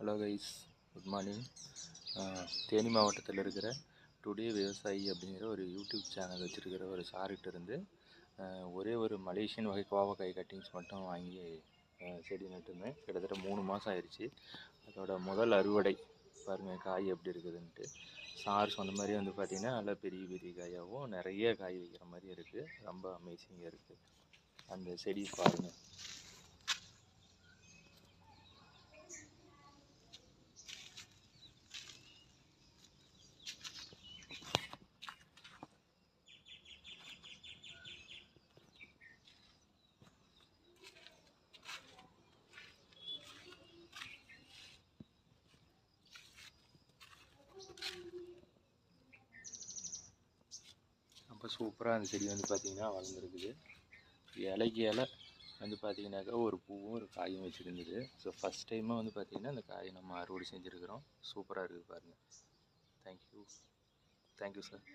Hello guys good morning Theni மாவட்டத்தில் இருக்கிற today விவசாயி அப்படிங்கிற ஒரு யூடியூப் சேனல் வச்சுருக்கிற ஒரு சார்கிட்ட இருந்து ஒரே ஒரு மலேசியன் வகை கோவக்காய் கட்டிங்ஸ் மட்டும் வாங்கி செடி நட்டுருந்தேன். கிட்டத்தட்ட மூணு மாதம் ஆயிடுச்சு அதோட முதல் அறுவடை பாருங்கள் காய் எப்படி இருக்குதுன்ட்டு. சார் சொன்ன மாதிரி வந்து பார்த்திங்கன்னா நல்லா பெரிய பெரிய காயாகவும் நிறைய காய் வைக்கிற மாதிரி இருக்குது ரொம்ப அமேசிங்காக இருக்குது அந்த செடி பாருங்கள் ரொம்ப சூப்பராக அந்த செடி வந்து பார்த்திங்கன்னா வளர்ந்துருக்குது. இலைக்கு இலை வந்து பார்த்திங்கனாக்கா ஒரு பூவும் ஒரு காயும் வச்சுருந்தது. ஸோ ஃபஸ்ட் டைமாக வந்து பார்த்திங்கன்னா அந்த காயை நம்ம அறுவடை செஞ்சுருக்கிறோம். சூப்பராக இருக்குது பாருங்கள் தேங்க்யூ தேங்க்யூ சார்